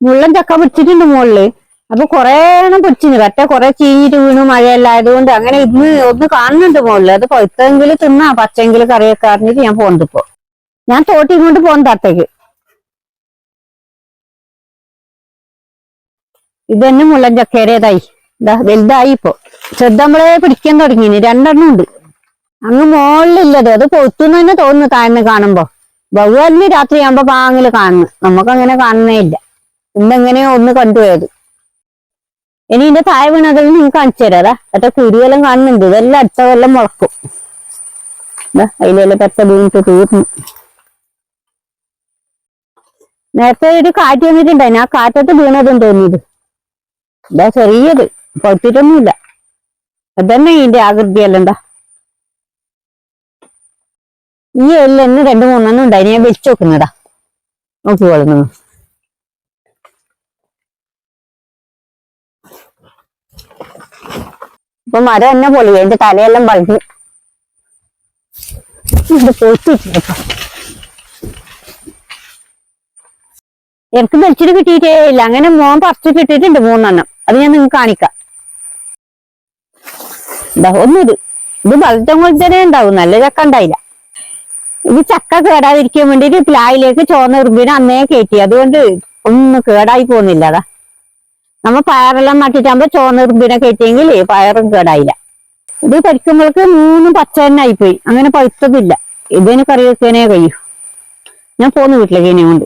മുള്ളൻ ചക്ക പിടിച്ചിട്ടുണ്ട് മുകളിൽ അപ്പൊ കൊറേ എണ്ണം പിടിച്ചിന്. കറ്റ കൊറേ ചീഞ്ഞിട്ട് വീണു മഴയല്ല ആയതുകൊണ്ട് അങ്ങനെ ഇന്ന് ഒന്ന് കാണുന്നുണ്ട് മുകളിൽ അത് പഴുത്തെങ്കിലും തിന്നാ പച്ചെങ്കിലും കറിയൊക്കെ അറിഞ്ഞിട്ട് ഞാൻ പോണ്ട് ഇപ്പൊ. ഞാൻ തോട്ടി കൊണ്ട് പോകുന്ന ഇതന്നെ ഇത് തന്നെ മുള്ളൻ ചക്കേരേതായി വലുതായി ഇപ്പൊ. ചെറുതമ്പളെ പിടിക്കാൻ തുടങ്ങിന്. രണ്ടെണ്ണം ഉണ്ട്. അങ്ങ് മുകളിലില്ലത് അത് പൊത്തുന്നു തന്നെ തോന്നുന്നു താഴ്ന്ന് കാണുമ്പോ. ബഹുവലിന് രാത്രിയാകുമ്പോ പാങ്ങിൽ കാണുന്നു. നമുക്കങ്ങനെ കാണുന്നേ ഇല്ല. ഇന്നെങ്ങനെയോ ഒന്ന് കണ്ടുപോയത്. ഇനി ഇതിന്റെ താഴെ വീണതിൽ നിങ്ങൾക്ക് കാണിച്ചു തരാതാ മറ്റേ കുരിയെല്ലാം കാണുന്നുണ്ട്. ഇതെല്ലാം അടുത്ത കൊല്ലം മുളക്കും. അതിലെല്ലാം പെട്ട വീണിട്ട് തീർന്നു. നേരത്തെ ഒരു കാറ്റ് വന്നിട്ടുണ്ടായിരുന്നു. ആ കാറ്റത്ത് വീണതും തോന്നിയത്. ഇതാ ചെറിയത്. പൊത്തിട്ടൊന്നുമില്ല അതന്നെ ഇതിന്റെ ആകൃതിയല്ല എന്താ ഈ എല്ലാം രണ്ടു മൂന്നെണ്ണം ഉണ്ടായി ഞാൻ വെച്ച് നോക്കുന്നതാ. നോക്കിക്കോളുന്നു ഇപ്പൊ മരം എന്നെ പൊളി എന്റെ തലയെല്ലാം വളഞ്ഞു എനിക്ക് വലിച്ചിട്ട് കിട്ടിയിട്ടേ ഇല്ല. അങ്ങനെ മോൻ പറിച്ച് കിട്ടിയിട്ടുണ്ട് മൂന്നെണ്ണം. അത് ഞാൻ നിങ്ങൾക്ക് കാണിക്കാം. ഒന്നിത് ഇത്. വളർത്തം തന്നെ ഉണ്ടാവും. നല്ല ചക്ക ഉണ്ടായില്ല. ഇത് ചക്ക കേടാതിരിക്കാൻ വേണ്ടിട്ട് പ്ലായിലേക്ക് ചോന്ന ഉറുമ്പിനെ അന്നേ കയറ്റി. അതുകൊണ്ട് ഒന്നും കേടായി പോകുന്നില്ല. അതാ നമ്മ പയറെല്ലാം നട്ടിട്ടാകുമ്പോ ചോന്ന ഉറുമ്പിനെ കയറ്റിയെങ്കിൽ പയറും കേടായില്ല. ഇത് പരിക്കുമ്പോൾക്ക് മൂന്നും പച്ച തന്നെ ആയിപ്പോയി. അങ്ങനെ പഴുത്തതില്ല. ഇതിന് കറി വെക്കാനേ കഴിയൂ. ഞാൻ പോന്നു വീട്ടിലേക്ക് ഇനി കൊണ്ട്.